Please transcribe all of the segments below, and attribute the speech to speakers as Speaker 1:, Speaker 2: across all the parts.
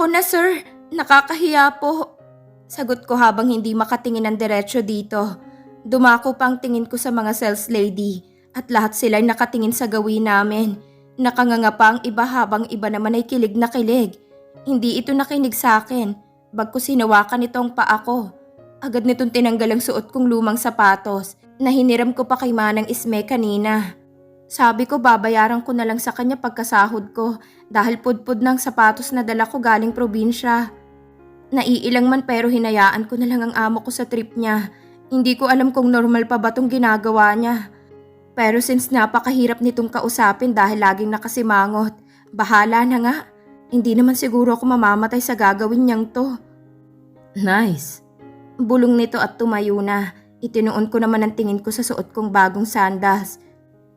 Speaker 1: Ako na sir, nakakahiya po. Sagot ko habang hindi makatingin ng diretsyo dito. Dumako pa ang tingin ko sa mga sales lady at lahat sila'y nakatingin sa gawin namin. Nakanganga pa ang iba habang iba naman ay kilig na kilig. Hindi ito nakinig sa akin. Bagko sinawakan itong paa ko. Agad nitong tinanggal ang suot kong lumang sapatos na hiniram ko pa kay Manang Isme kanina. Sabi ko babayaran ko na lang sa kanya pagkasahod ko dahil pudpud ng sapatos na dala ko galing probinsya. Naiilang man pero hinayaan ko na lang ang amo ko sa trip niya. Hindi ko alam kung normal pa ba tong ginagawa niya. Pero since napakahirap nitong kausapin dahil laging nakasimangot, bahala na nga. Hindi naman siguro ako mamamatay sa gagawin niyang to. Nice. Bulong nito at tumayo na. Itinuon ko naman ang tingin ko sa suot kong bagong sandas.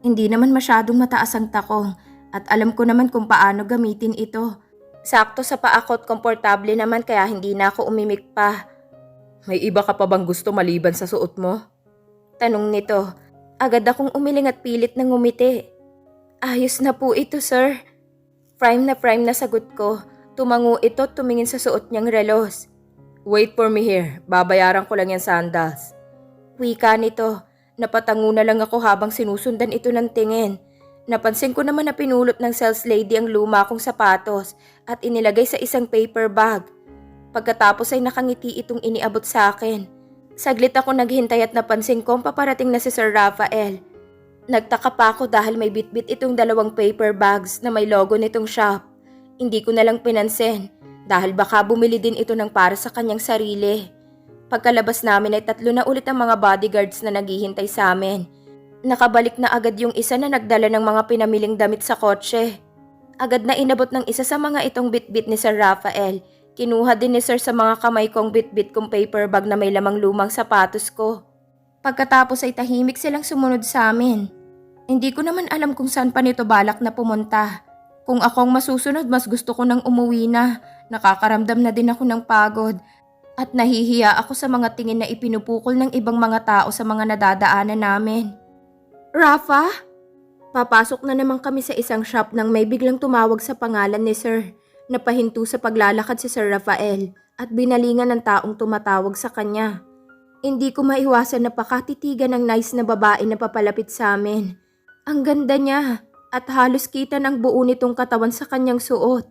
Speaker 1: Hindi naman masyadong mataas ang takong at alam ko naman kung paano gamitin ito. Sakto sa paa ko at komportable naman kaya hindi na ako umimik pa.
Speaker 2: May iba ka pa bang gusto maliban sa suot mo?
Speaker 1: Tanong nito. Agad akong umiling at pilit na ngumiti. Ayos na po ito, sir. Prime na prime na sagot ko. Tumango ito at tumingin sa suot niyang relos.
Speaker 2: Wait for me here. Babayaran ko lang yan sandals.
Speaker 1: Wika nito. Napatango na lang ako habang sinusundan ito ng tingin. Napansin ko naman na pinulot ng sales lady ang luma kong sapatos at inilagay sa isang paper bag. Pagkatapos ay nakangiti itong iniabot sa akin. Saglit ako naghintay at napansin kong paparating na si Sir Rafael. Nagtaka pa ako dahil may bitbit itong dalawang paper bags na may logo nitong shop. Hindi ko na lang pinansin dahil baka bumili din ito ng para sa kanyang sarili. Pagkalabas namin ay tatlo na ulit ang mga bodyguards na naghihintay sa amin. Nakabalik na agad yung isa na nagdala ng mga pinamiling damit sa kotse. Agad na inabot ng isa sa mga itong bitbit ni Sir Rafael. Kinuha din ni Sir sa mga kamay kong bitbit kong paper bag na may lamang lumang sapatos ko. Pagkatapos ay tahimik silang sumunod sa amin. Hindi ko naman alam kung saan pa nito balak na pumunta. Kung akong masusunod, mas gusto ko nang umuwi na. Nakakaramdam na din ako ng pagod. At nahihiya ako sa mga tingin na ipinupukol ng ibang mga tao sa mga nadadaanan namin. Rafa? Papasok na naman kami sa isang shop nang may biglang tumawag sa pangalan ni Sir. Napahinto sa paglalakad si Sir Rafael at binalingan ng taong tumatawag sa kanya. Hindi ko maiwasan na pakatitigan ng nice na babae na papalapit sa amin. Ang ganda niya at halos kita ng buo nitong katawan sa kanyang suot.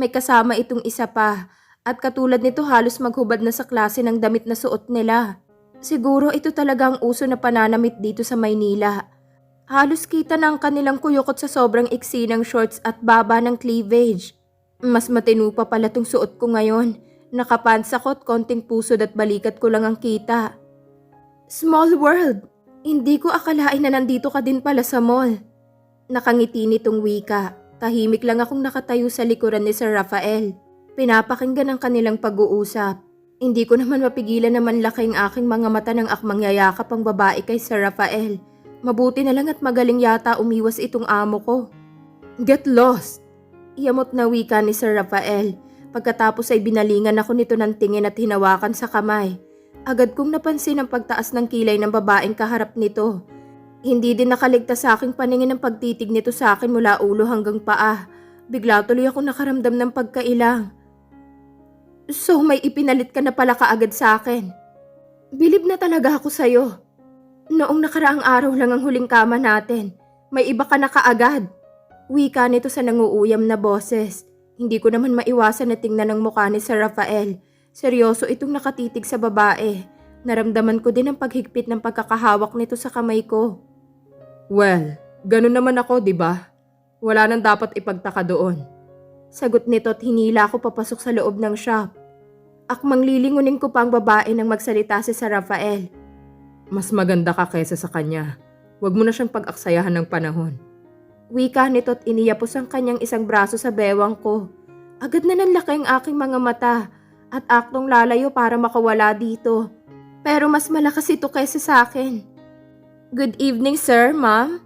Speaker 1: May kasama itong isa pa at katulad nito halos maghubad na sa klase ng damit na suot nila. Siguro ito talaga ang uso na pananamit dito sa Maynila. Halos kita na ang kanilang kuyukot sa sobrang iksi ng shorts at baba ng cleavage. Mas matinu pa pala tong suot ko ngayon. Nakapants ako konting pusod at balikat ko lang ang kita. Small world. Hindi ko akalain na nandito ka din pala sa mall. Nakangiti nitong wika. Tahimik lang akong nakatayo sa likuran ni Sir Rafael. Pinapakinggan ang kanilang pag-uusap. Hindi ko naman mapigilan na manlaki ang aking mga mata ng akmang yayakap ang babae kay Sir Rafael. Mabuti na lang at magaling yata umiwas itong amo ko. Get lost! Iyamot na wika ni Sir Rafael. Pagkatapos ay binalingan ako nito ng tingin at hinawakan sa kamay. Agad kong napansin ang pagtaas ng kilay ng babaeng kaharap nito. Hindi din nakaligtas sa aking paningin ang pagtitig nito sa akin mula ulo hanggang paa. Bigla tuloy ako nakaramdam ng pagkailang. So may ipinalit ka na pala kaagad sa akin. Bilib na talaga ako sa'yo. Noong nakaraang araw lang ang huling kama natin. May iba ka na kaagad. Wika nito sa nanguuyam na boses. Hindi ko naman maiwasan na tingnan ang mukha ni Sir Rafael. Seryoso itong nakatitig sa babae. Naramdaman ko din ang paghigpit ng pagkakahawak nito sa kamay ko.
Speaker 2: Well, ganun naman ako, di ba? Wala nang dapat ipagtaka doon.
Speaker 1: Sagot nito at hinila ako papasok sa loob ng shop. Akmang lilingunin ko pa ang babae nang magsalita si Sir Rafael.
Speaker 2: Mas maganda ka kaysa sa kanya. Huwag mo na siyang pag-aksayahan ng panahon.
Speaker 1: Wika nito at iniyapos ang kanyang isang braso sa bewang ko. Agad na nanlaki ang aking mga mata at aktong lalayo para makawala dito. Pero mas malakas ito kaysa sa akin. Good evening sir, ma'am.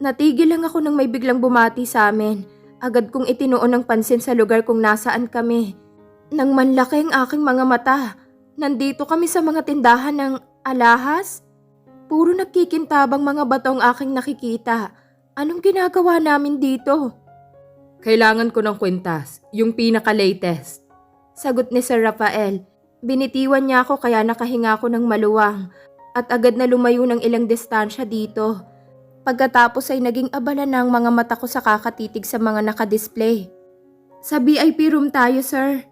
Speaker 1: Natigil lang ako nang may biglang bumati sa amin. Agad kong itinuon ng pansin sa lugar kung nasaan kami. Nang manlaki ang aking mga mata, nandito kami sa mga tindahan ng alahas. Puro nagkikintabang mga batong aking nakikita. Anong ginagawa namin dito?
Speaker 2: Kailangan ko ng kwintas, yung pinaka-latest.
Speaker 1: Sagot ni Sir Rafael. Binitiwan niya ako kaya nakahinga ako ng maluwang at agad na lumayo ng ilang distansya dito. Pagkatapos ay naging abala ng mga mata ko sa kakatitig sa mga nakadisplay. Sa VIP room tayo, sir.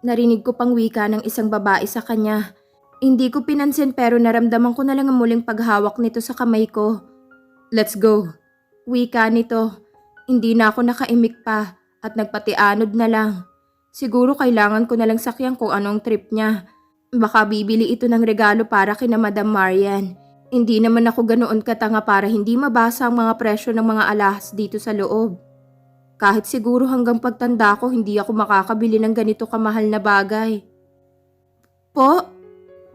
Speaker 1: Narinig ko pang wika ng isang babae sa kanya. Hindi ko pinansin pero naramdaman ko na lang ang muling paghawak nito sa kamay ko.
Speaker 2: Let's go.
Speaker 1: Wika nito. Hindi na ako nakaimik pa at nagpatianod na lang. Siguro kailangan ko na lang sakyan kung anong trip niya. Baka bibili ito ng regalo para kina Madam Marian. Hindi naman ako ganoon katanga para hindi mabasa ang mga presyo ng mga alahas dito sa loob. Kahit siguro hanggang pagtanda ko hindi ako makakabili ng ganito kamahal na bagay. Po,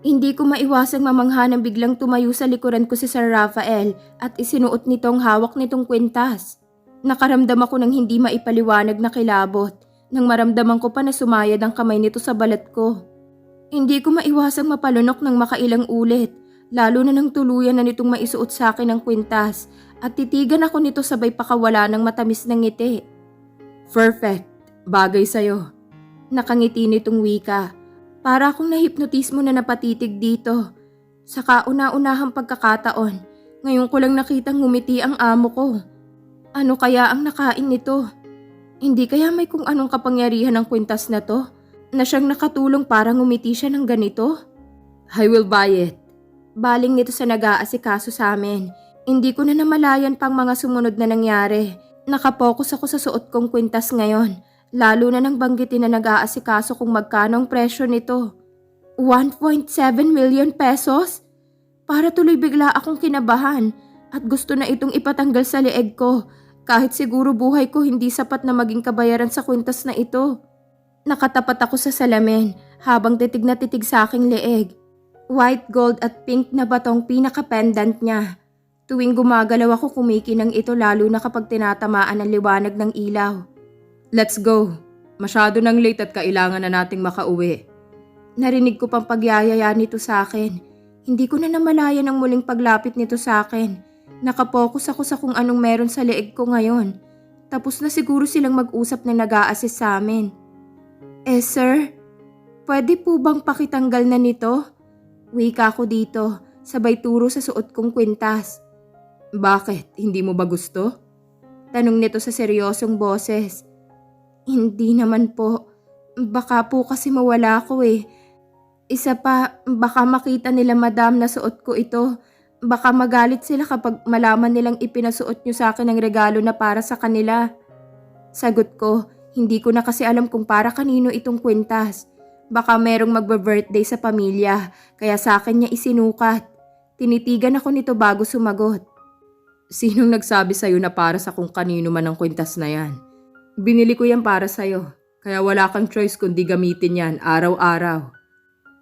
Speaker 1: hindi ko maiwasang mamangha nang biglang tumayo sa likuran ko si Sir Rafael at isinuot nitong hawak nitong kwintas. Nakaramdam ako ng hindi maipaliwanag na kilabot nang maramdaman ko pa na sumayad ang kamay nito sa balat ko. Hindi ko maiwasang mapalunok ng makailang ulit, lalo na nang tuluyan na nitong maisuot sa akin ang kwintas at titigan ako nito sabay pakawala ng matamis ng ngiti.
Speaker 2: Perfect. Bagay sa'yo.
Speaker 1: Nakangiti nitong wika. Para akong nahipnotismo na napatitig dito. Sa kauna-unahang pagkakataon, ngayon ko lang nakitang ngumiti ang amo ko. Ano kaya ang nakain nito? Hindi kaya may kung anong kapangyarihan ng kwintas na to? Na siyang nakatulong para ngumiti siya ng ganito?
Speaker 2: I will buy it.
Speaker 1: Baling nito sa nag-aasikaso sa amin. Hindi ko na namalayan pang mga sumunod na nangyari. Nakapokus ako sa suot kong kwintas ngayon. Lalo na nang banggitin na nag-aasikaso kung magkano ang presyo nito. 1.7 million pesos? Para tuloy bigla akong kinabahan at gusto na itong ipatanggal sa leeg ko kahit siguro buhay ko hindi sapat na maging kabayaran sa kwintas na ito. Nakatapat ako sa salamin habang titig na titig sa aking leeg. White gold at pink na batong pinaka-pendant niya. Tuwing gumagalaw ako kumikinang ito lalo na kapag tinatamaan ang liwanag ng ilaw.
Speaker 2: Let's go. Masyado nang late at kailangan na nating makauwi.
Speaker 1: Narinig ko pang pagyayaya nito sa akin. Hindi ko na namalayan ang muling paglapit nito sa akin. Nakapokus ako sa kung anong meron sa leeg ko ngayon. Tapos na siguro silang mag-usap na nag assist sa amin. Eh sir, pwede po bang pakitanggal na nito? Wika ko dito, sabay turo sa suot kong kwintas.
Speaker 2: Bakit? Hindi mo ba gusto?
Speaker 1: Tanong nito sa seryosong boses. Hindi naman po. Baka po kasi mawala ako eh. Isa pa, baka makita nila madam na suot ko ito. Baka magalit sila kapag malaman nilang ipinasuot niyo sa akin ang regalo na para sa kanila. Sagot ko, hindi ko na kasi alam kung para kanino itong kwintas. Baka merong magbe-birthday sa pamilya, kaya sa akin niya isinukat. Tinitigan ako nito bago sumagot.
Speaker 2: Sinong nagsabi sa'yo na para sa kung kanino man ang kwintas na yan? Binili ko yan para sa'yo, kaya wala kang choice kundi gamitin yan araw-araw.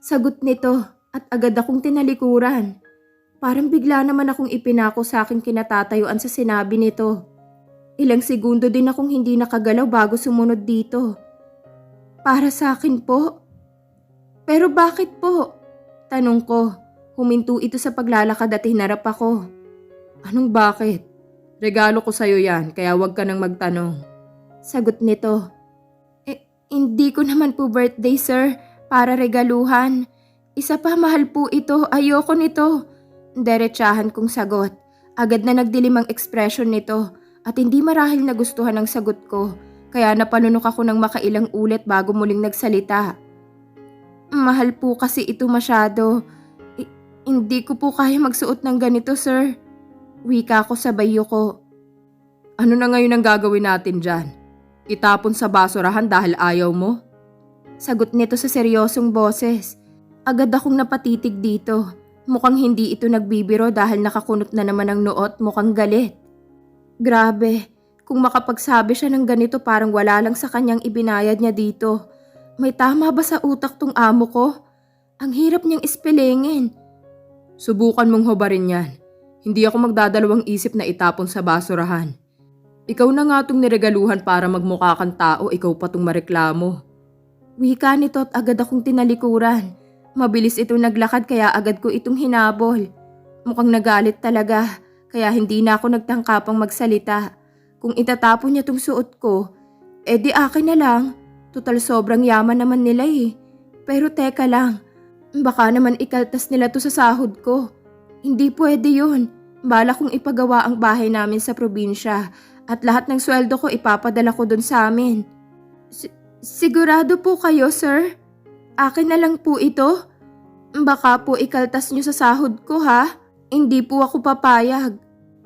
Speaker 1: Sagot nito at agad akong tinalikuran. Parang bigla naman akong ipinako sa aking kinatatayuan sa sinabi nito. Ilang segundo din akong hindi nakagalaw bago sumunod dito. Para sa akin po. Pero bakit po? Tanong ko. Huminto ito sa paglalakad at hinarap ako.
Speaker 2: Anong bakit? Regalo ko sa'yo yan, kaya wag ka nang magtanong.
Speaker 1: Sagot nito. Eh, hindi ko naman po birthday, sir. Para regaluhan. Isa pa mahal po ito. Ayoko nito. Derechahan kong sagot. Agad na nagdilim ang ekspresyon nito at hindi marahil nagustuhan ang sagot ko. Kaya napalunok ako ng makailang ulit bago muling nagsalita. Mahal po kasi ito masyado. I- hindi ko po kaya magsuot ng ganito, sir. Wika ko sa bayo ko.
Speaker 2: Ano na ngayon ang gagawin natin dyan? Itapon sa basurahan dahil ayaw mo?
Speaker 1: Sagot nito sa seryosong boses. Agad akong napatitig dito. Mukhang hindi ito nagbibiro dahil nakakunot na naman ang noot mukhang galit. Grabe, kung makapagsabi siya ng ganito parang wala lang sa kanyang ibinayad niya dito. May tama ba sa utak tong amo ko? Ang hirap niyang ispelengin.
Speaker 2: Subukan mong hubarin yan. Hindi ako magdadalawang isip na itapon sa basurahan. Ikaw na nga tong niregaluhan para magmukha kang tao, ikaw pa tong mareklamo.
Speaker 1: Wika nito at agad akong tinalikuran. Mabilis itong naglakad kaya agad ko itong hinabol. Mukhang nagalit talaga, kaya hindi na ako nagtangkapang magsalita. Kung itatapon niya tong suot ko, Eh di akin na lang. Total sobrang yaman naman nila eh. Pero teka lang, baka naman ikaltas nila to sa sahod ko. Hindi pwede yun. Bala kong ipagawa ang bahay namin sa probinsya at lahat ng sweldo ko ipapadala ko dun sa amin. Si- sigurado po kayo, sir? Akin na lang po ito? Baka po ikaltas nyo sa sahod ko ha? Hindi po ako papayag.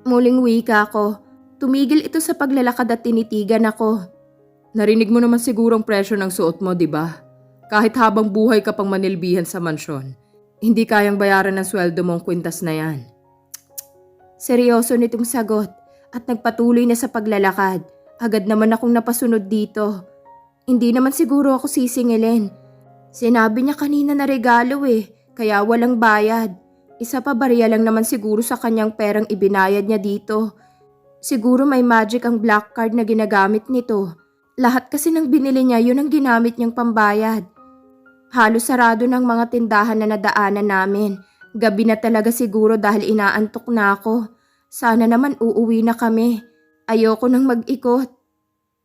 Speaker 1: Muling wika ko. Tumigil ito sa paglalakad at tinitigan ako.
Speaker 2: Narinig mo naman sigurong presyo ng suot mo, di ba? Kahit habang buhay ka pang manilbihan sa mansyon, hindi kayang bayaran ng sweldo mong kwintas na yan.
Speaker 1: Seryoso nitong sagot at nagpatuloy na sa paglalakad. Agad naman akong napasunod dito. Hindi naman siguro ako sisingilin. Sinabi niya kanina na regalo eh, kaya walang bayad. Isa pa barya lang naman siguro sa kanyang perang ibinayad niya dito. Siguro may magic ang black card na ginagamit nito. Lahat kasi ng binili niya yun ang ginamit niyang pambayad. Halos sarado ng mga tindahan na nadaanan namin. Gabi na talaga siguro dahil inaantok na ako. Sana naman uuwi na kami. Ayoko nang mag-ikot.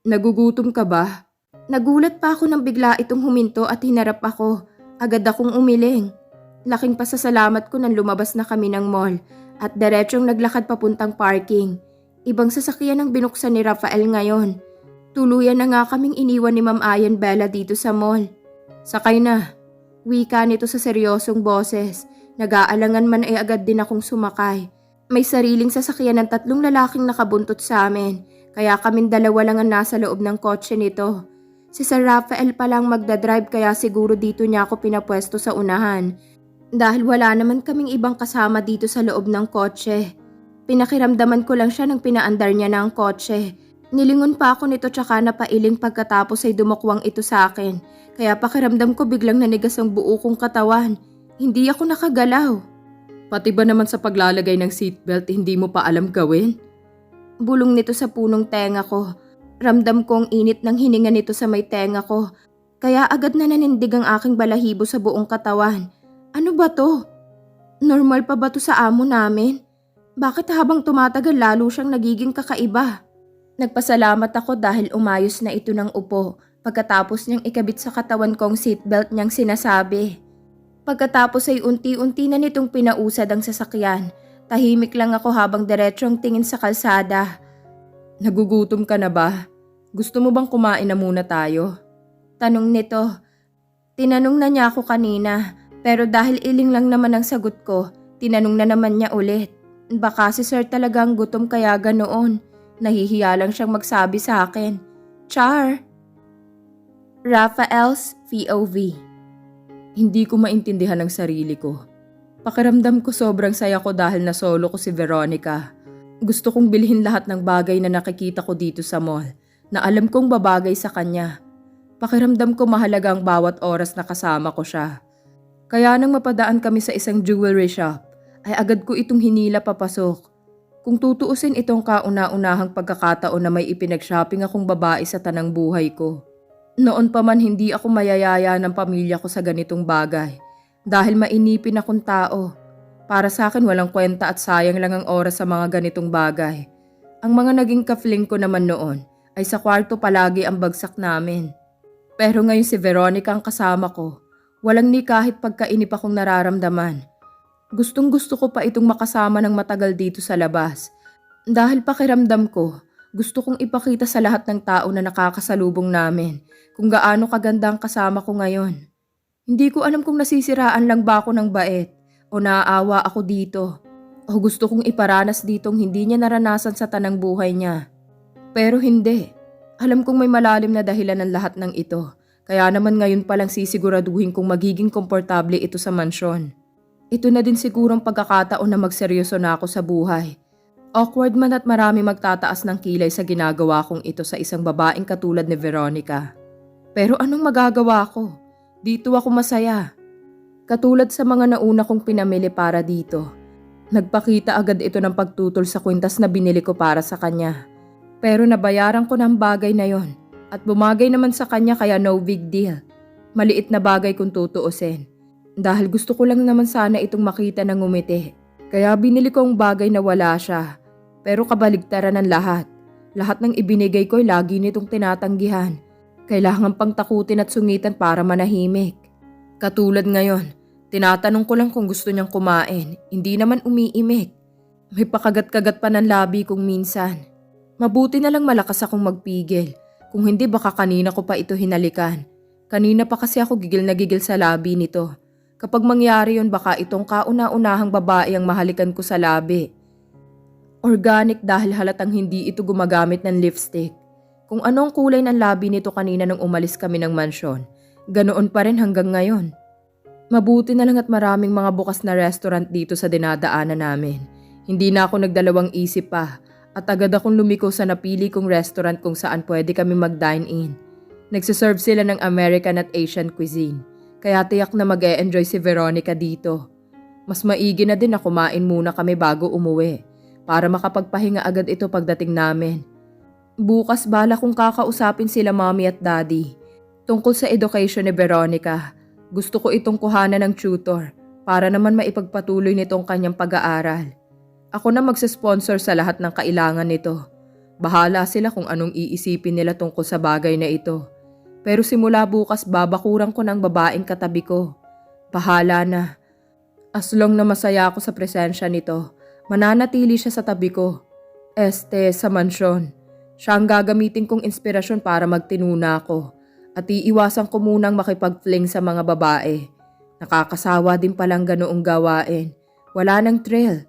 Speaker 2: Nagugutom ka ba?
Speaker 1: Nagulat pa ako nang bigla itong huminto at hinarap ako. Agad akong umiling. Laking pasasalamat ko nang lumabas na kami ng mall at diretsong naglakad papuntang parking. Ibang sasakyan ang binuksan ni Rafael ngayon. Tuluyan na nga kaming iniwan ni Ma'am Ayan Bella dito sa mall.
Speaker 2: Sakay na.
Speaker 1: Wika nito sa seryosong boses. Nag-aalangan man ay agad din akong sumakay. May sariling sasakyan ng tatlong lalaking nakabuntot sa amin. Kaya kaming dalawa lang ang nasa loob ng kotse nito. Si Sir Rafael pa lang magdadrive kaya siguro dito niya ako pinapwesto sa unahan. Dahil wala naman kaming ibang kasama dito sa loob ng kotse. Pinakiramdaman ko lang siya nang pinaandar niya na kotse. Nilingon pa ako nito tsaka napailing pagkatapos ay dumukwang ito sa akin. Kaya pakiramdam ko biglang nanigas ang buo kong katawan. Hindi ako nakagalaw.
Speaker 2: Pati ba naman sa paglalagay ng seatbelt hindi mo pa alam gawin?
Speaker 1: Bulong nito sa punong tenga ko. Ramdam ko ang init ng hininga nito sa may tenga ko. Kaya agad na nanindig ang aking balahibo sa buong katawan. Ano ba to? Normal pa ba to sa amo namin? Bakit habang tumatagal lalo siyang nagiging kakaiba? Nagpasalamat ako dahil umayos na ito ng upo pagkatapos niyang ikabit sa katawan kong seatbelt niyang sinasabi. Pagkatapos ay unti-unti na nitong pinausad ang sasakyan. Tahimik lang ako habang diretsong tingin sa kalsada.
Speaker 2: Nagugutom ka na ba? Gusto mo bang kumain na muna tayo?
Speaker 1: Tanong nito. Tinanong na niya ako kanina, pero dahil iling lang naman ang sagot ko, tinanong na naman niya ulit. Baka si sir talagang gutom kaya ganoon. Nahihiya lang siyang magsabi sa akin. Char. Raphael's POV
Speaker 2: Hindi ko maintindihan ang sarili ko. Pakiramdam ko sobrang saya ko dahil na solo ko si Veronica. Gusto kong bilhin lahat ng bagay na nakikita ko dito sa mall na alam kong babagay sa kanya. Pakiramdam ko mahalaga ang bawat oras na kasama ko siya. Kaya nang mapadaan kami sa isang jewelry shop, ay agad ko itong hinila papasok. Kung tutuusin itong kauna-unahang pagkakataon na may ipinag-shopping akong babae sa tanang buhay ko. Noon pa man hindi ako mayayaya ng pamilya ko sa ganitong bagay dahil mainipin akong tao. Para sa akin walang kwenta at sayang lang ang oras sa mga ganitong bagay. Ang mga naging kafling ko naman noon ay sa kwarto palagi ang bagsak namin. Pero ngayon si Veronica ang kasama ko. Walang ni kahit pagkainip akong nararamdaman. Gustong gusto ko pa itong makasama ng matagal dito sa labas. Dahil pakiramdam ko, gusto kong ipakita sa lahat ng tao na nakakasalubong namin kung gaano kaganda ang kasama ko ngayon. Hindi ko alam kung nasisiraan lang ba ako ng bait o naaawa ako dito o gusto kong iparanas ditong hindi niya naranasan sa tanang buhay niya. Pero hindi. Alam kong may malalim na dahilan ng lahat ng ito. Kaya naman ngayon palang sisiguraduhin kong magiging komportable ito sa mansyon. Ito na din sigurong pagkakataon na magseryoso na ako sa buhay. Awkward man at marami magtataas ng kilay sa ginagawa kong ito sa isang babaeng katulad ni Veronica. Pero anong magagawa ko? Dito ako masaya. Katulad sa mga nauna kong pinamili para dito. Nagpakita agad ito ng pagtutol sa kwintas na binili ko para sa kanya. Pero nabayaran ko ng bagay na yon at bumagay naman sa kanya kaya no big deal. Maliit na bagay kung tutuusin. Dahil gusto ko lang naman sana itong makita ng ngumiti. Kaya binili ko ang bagay na wala siya. Pero kabaligtaran ng lahat. Lahat ng ibinigay ko'y lagi nitong tinatanggihan. Kailangan pang takutin at sungitan para manahimik. Katulad ngayon, tinatanong ko lang kung gusto niyang kumain, hindi naman umiimik. May pakagat-kagat pa ng labi kung minsan. Mabuti na lang malakas akong magpigil. Kung hindi baka kanina ko pa ito hinalikan. Kanina pa kasi ako gigil na gigil sa labi nito. Kapag mangyari yon baka itong kauna-unahang babae ang mahalikan ko sa labi. Organic dahil halatang hindi ito gumagamit ng lipstick. Kung anong kulay ng labi nito kanina nung umalis kami ng mansyon, ganoon pa rin hanggang ngayon. Mabuti na lang at maraming mga bukas na restaurant dito sa dinadaanan namin. Hindi na ako nagdalawang isip pa at agad akong lumiko sa napili kong restaurant kung saan pwede kami mag-dine in. Nagsiserve sila ng American at Asian cuisine, kaya tiyak na mag -e enjoy si Veronica dito. Mas maigi na din na kumain muna kami bago umuwi para makapagpahinga agad ito pagdating namin. Bukas bala kong kakausapin sila mommy at daddy tungkol sa education ni Veronica. Gusto ko itong kuhanan ng tutor para naman maipagpatuloy nitong kanyang pag-aaral. Ako na magsasponsor sa lahat ng kailangan nito. Bahala sila kung anong iisipin nila tungkol sa bagay na ito. Pero simula bukas babakuran ko ng babaeng katabi ko. Bahala na. As long na masaya ako sa presensya nito, mananatili siya sa tabi ko. Este, sa mansyon. Siya ang gagamitin kong inspirasyon para magtinuna ako. At iiwasan ko munang makipag-fling sa mga babae. Nakakasawa din palang ganoong gawain. Wala nang thrill.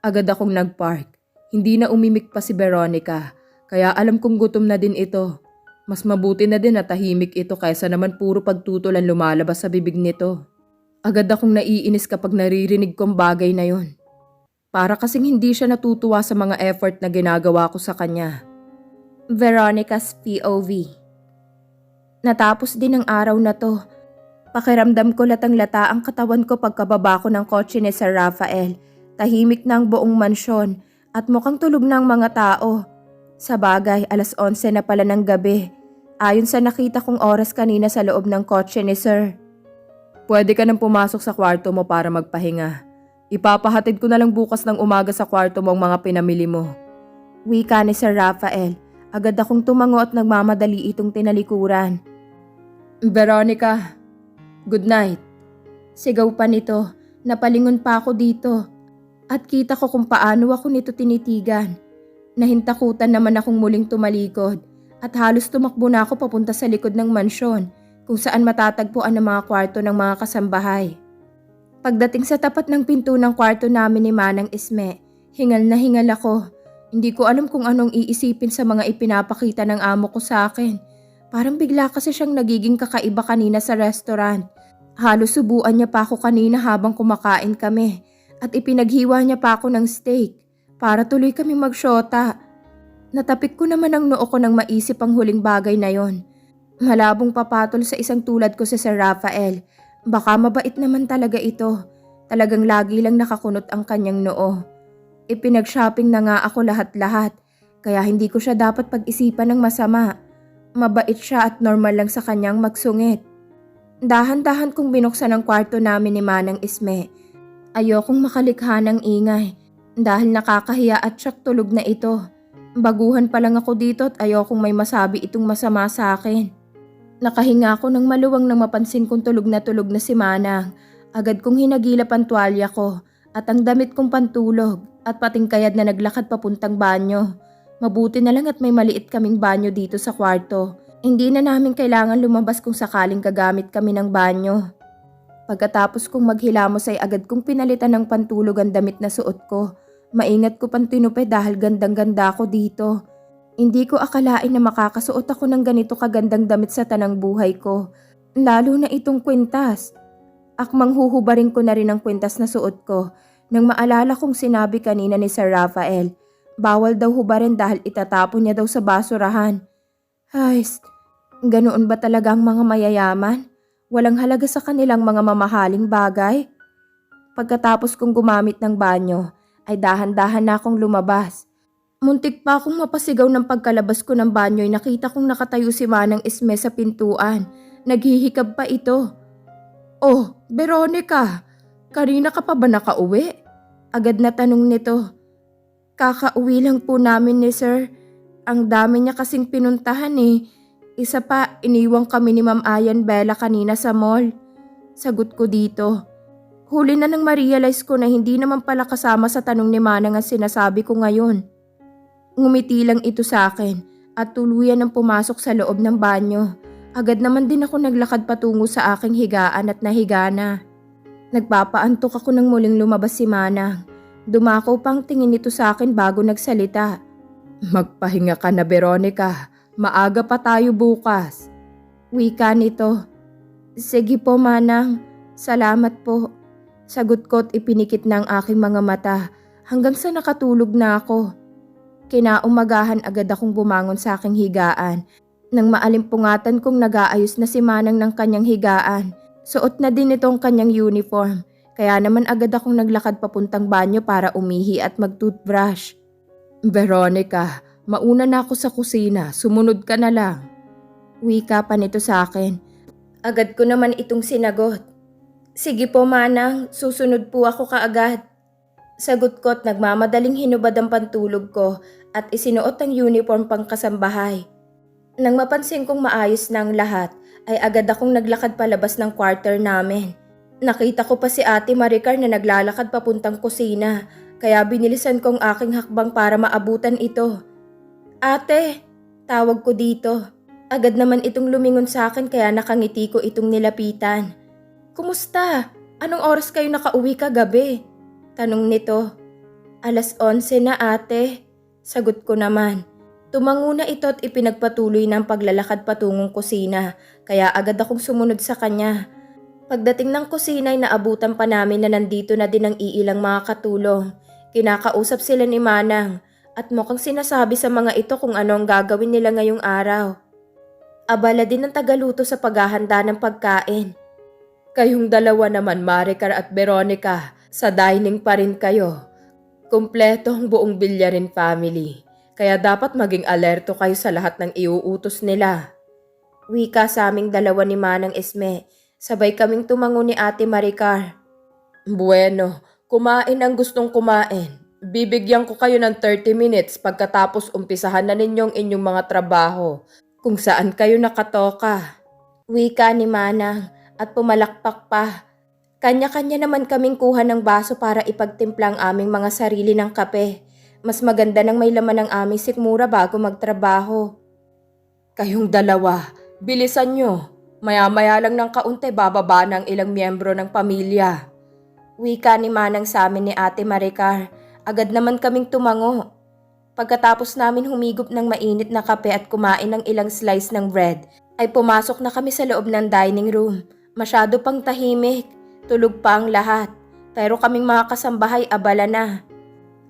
Speaker 2: Agad akong nagpark. Hindi na umimik pa si Veronica, kaya alam kong gutom na din ito. Mas mabuti na din na tahimik ito kaysa naman puro pagtutulan lumalabas sa bibig nito. Agad akong naiinis kapag naririnig kong bagay na yon. Para kasing hindi siya natutuwa sa mga effort na ginagawa ko sa kanya.
Speaker 1: Veronica's POV Natapos din ang araw na to. Pakiramdam ko latang-lata ang katawan ko pagkababa ko ng kotse ni Sir Rafael. Tahimik na ang buong mansyon at mukhang tulog na ang mga tao. Sa bagay, alas 11 na pala ng gabi. Ayon sa nakita kong oras kanina sa loob ng kotse ni Sir.
Speaker 2: Pwede ka nang pumasok sa kwarto mo para magpahinga. Ipapahatid ko na lang bukas ng umaga sa kwarto mo ang mga pinamili mo.
Speaker 1: Wika ni Sir Rafael. Agad akong tumango at nagmamadali itong tinalikuran.
Speaker 2: Veronica, good night.
Speaker 1: Sigaw pa nito. Napalingon pa ako dito. At kita ko kung paano ako nito tinitigan. Nahintakutan naman akong muling tumalikod at halos tumakbo na ako papunta sa likod ng mansyon kung saan matatagpuan ang mga kwarto ng mga kasambahay. Pagdating sa tapat ng pinto ng kwarto namin ni Manang Isme, hingal na hingal ako. Hindi ko alam kung anong iisipin sa mga ipinapakita ng amo ko sa akin. Parang bigla kasi siyang nagiging kakaiba kanina sa restaurant. Halos subuan niya pa ako kanina habang kumakain kami at ipinaghiwa niya pa ako ng steak para tuloy kami magsyota. Natapik ko naman ang noo ko nang maisip ang huling bagay na yon. Malabong papatol sa isang tulad ko si Sir Rafael. Baka mabait naman talaga ito. Talagang lagi lang nakakunot ang kanyang noo. Ipinag-shopping na nga ako lahat-lahat, kaya hindi ko siya dapat pag-isipan ng masama. Mabait siya at normal lang sa kanyang magsungit. Dahan-dahan kong binuksan ang kwarto namin ni Manang Isme. Ayokong makalikha ng ingay dahil nakakahiya at siyak tulog na ito. Baguhan pa lang ako dito at ayokong may masabi itong masama sa akin. Nakahinga ako ng maluwang nang mapansin kong tulog na tulog na si Manang. Agad kong hinagilap ang tuwalya ko at ang damit kong pantulog at pating kayad na naglakad papuntang banyo. Mabuti na lang at may maliit kaming banyo dito sa kwarto. Hindi na namin kailangan lumabas kung sakaling gagamit kami ng banyo. Pagkatapos kong maghilamos ay agad kong pinalitan ng pantulog ang damit na suot ko. Maingat ko pang tinupe dahil gandang-ganda ako dito. Hindi ko akalain na makakasuot ako ng ganito kagandang damit sa tanang buhay ko. Lalo na itong kwintas. Akmang huhubarin ko na rin ang kwintas na suot ko nang maalala kong sinabi kanina ni Sir Rafael. Bawal daw hubarin dahil itatapon niya daw sa basurahan. Ay, ganoon ba talaga ang mga mayayaman? Walang halaga sa kanilang mga mamahaling bagay? Pagkatapos kong gumamit ng banyo, ay dahan-dahan na akong lumabas. Muntik pa akong mapasigaw ng pagkalabas ko ng banyo ay nakita kong nakatayo si Manang Isme sa pintuan. Naghihikab pa ito. Oh, Veronica! Kanina ka pa ba nakauwi? Agad na tanong nito. Kakauwi lang po namin ni Sir. Ang dami niya kasing pinuntahan eh. Isa pa, iniwang kami ni Ma'am Ayan Bella kanina sa mall. Sagot ko dito. Huli na nang ma-realize ko na hindi naman pala kasama sa tanong ni Manang ang sinasabi ko ngayon. Ngumiti lang ito sa akin at tuluyan ang pumasok sa loob ng banyo. Agad naman din ako naglakad patungo sa aking higaan at nahiga na. Nagpapaantok ako nang muling lumabas si Manang. Dumako pang tingin nito sa akin bago nagsalita.
Speaker 2: Magpahinga ka na, Veronica. Maaga pa tayo bukas.
Speaker 1: Wika nito. Sige po, Manang. Salamat po. Sagot ko at ipinikit na aking mga mata hanggang sa nakatulog na ako. Kinaumagahan agad akong bumangon sa aking higaan nang maalimpungatan kong nag-aayos na si Manang ng kanyang higaan. Suot na din itong kanyang uniform kaya naman agad akong naglakad papuntang banyo para umihi at mag-toothbrush.
Speaker 2: Veronica, mauna na ako sa kusina. Sumunod ka na lang.
Speaker 1: Wika pa nito sa akin. Agad ko naman itong sinagot. Sige po manang, susunod po ako kaagad. Sagot ko at nagmamadaling hinubad ang pantulog ko at isinuot ang uniform pang kasambahay. Nang mapansin kong maayos na ang lahat, ay agad akong naglakad palabas ng quarter namin. Nakita ko pa si ate Maricar na naglalakad papuntang kusina, kaya binilisan kong aking hakbang para maabutan ito. Ate, tawag ko dito. Agad naman itong lumingon sa akin kaya nakangiti ko itong nilapitan. Kumusta? Anong oras kayo nakauwi kagabi? Tanong nito. Alas 11 na ate. Sagot ko naman. Tumango na ito at ipinagpatuloy ng paglalakad patungong kusina kaya agad akong sumunod sa kanya. Pagdating ng kusina ay naabutan pa namin na nandito na din ang iilang mga katulong. Kinakausap sila ni Manang at mukhang sinasabi sa mga ito kung ano ang gagawin nila ngayong araw. Abala din ang tagaluto sa paghahanda ng pagkain.
Speaker 2: Kayong dalawa naman, Maricar at Veronica, sa dining pa rin kayo. Kumpleto ang buong Bilyarin family. Kaya dapat maging alerto kayo sa lahat ng iuutos nila.
Speaker 1: Wika sa aming dalawa ni Manang Esme. Sabay kaming tumango ni Ate Maricar.
Speaker 2: Bueno, kumain ang gustong kumain. Bibigyan ko kayo ng 30 minutes pagkatapos umpisahan na ninyong inyong mga trabaho kung saan kayo nakatoka.
Speaker 1: Wika ni Manang at pumalakpak pa. Kanya-kanya naman kaming kuha ng baso para ipagtimpla ang aming mga sarili ng kape. Mas maganda nang may laman ng aming sikmura bago magtrabaho.
Speaker 2: Kayong dalawa, bilisan nyo. Maya-maya lang ng kaunti bababa ng ilang miyembro ng pamilya.
Speaker 1: Wika ni Manang sa amin ni Ate Maricar. Agad naman kaming tumango. Pagkatapos namin humigop ng mainit na kape at kumain ng ilang slice ng bread, ay pumasok na kami sa loob ng dining room. Masyado pang tahimik. Tulog pa ang lahat. Pero kaming mga kasambahay abala na.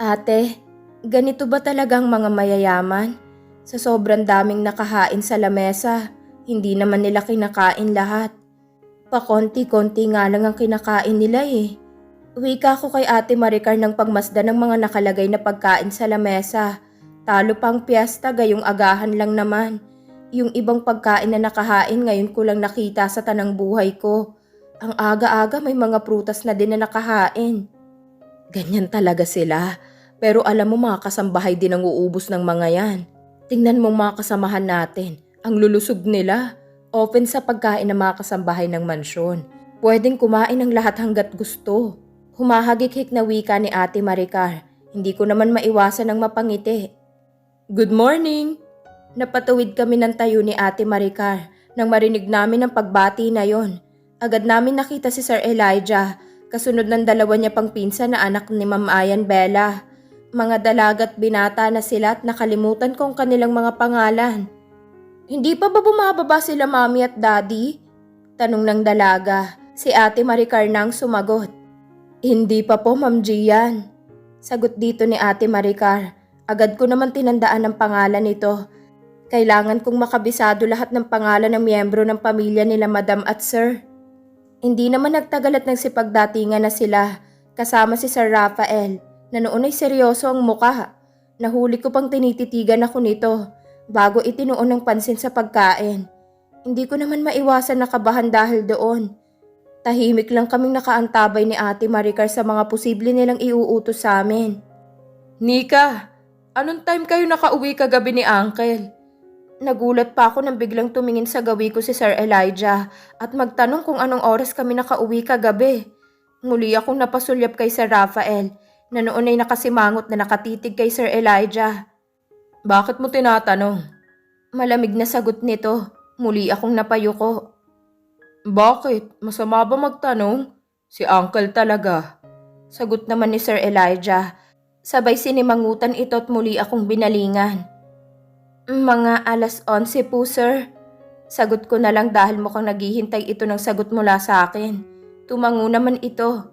Speaker 1: Ate, ganito ba talagang mga mayayaman? Sa sobrang daming nakahain sa lamesa, hindi naman nila kinakain lahat. Pakonti-konti nga lang ang kinakain nila eh. Wika ko kay Ate Maricar ng pagmasda ng mga nakalagay na pagkain sa lamesa. Talo pang piyesta gayong agahan lang naman. Yung ibang pagkain na nakahain ngayon ko lang nakita sa tanang buhay ko. Ang aga-aga may mga prutas na din na nakahain. Ganyan talaga sila. Pero alam mo mga kasambahay din ang uubos ng mga yan. Tingnan mo mga kasamahan natin. Ang lulusog nila. Open sa pagkain ng mga kasambahay ng mansyon. Pwedeng kumain ng lahat hanggat gusto. Humahagik-hik na wika ni Ate Maricar. Hindi ko naman maiwasan ng mapangiti. Good morning! Napatuwid kami ng tayo ni Ate Maricar nang marinig namin ang pagbati na yon. Agad namin nakita si Sir Elijah, kasunod ng dalawa niya pang pinsan na anak ni Ma'am Ayan Bella. Mga dalagat binata na sila at nakalimutan ko ang kanilang mga pangalan. Hindi pa ba bumababa sila mami at daddy? Tanong ng dalaga. Si ate Maricar nang sumagot. Hindi pa po Ma'am Gian. Sagot dito ni ate Maricar. Agad ko naman tinandaan ang pangalan nito. Kailangan kong makabisado lahat ng pangalan ng miyembro ng pamilya nila Madam at Sir. Hindi naman nagtagal at nagsipagdatingan na sila kasama si Sir Rafael na noon ay seryoso ang muka. Nahuli ko pang tinititigan ako nito bago itinuon ng pansin sa pagkain. Hindi ko naman maiwasan na kabahan dahil doon. Tahimik lang kaming nakaantabay ni Ate Maricar sa mga posible nilang iuutos sa amin.
Speaker 2: Nika, Anong time kayo nakauwi kagabi ni Uncle?
Speaker 1: Nagulat pa ako nang biglang tumingin sa gawi ko si Sir Elijah at magtanong kung anong oras kami nakauwi kagabi. Muli akong napasulyap kay Sir Raphael na noon ay nakasimangot na nakatitig kay Sir Elijah.
Speaker 2: Bakit mo tinatanong?
Speaker 1: Malamig na sagot nito. Muli akong napayuko.
Speaker 2: Bakit? Masama ba magtanong? Si Uncle talaga.
Speaker 1: Sagot naman ni Sir Elijah. Sabay sinimangutan ito at muli akong binalingan. Mga alas 11 po, sir. Sagot ko na lang dahil mukhang naghihintay ito ng sagot mula sa akin. Tumango naman ito.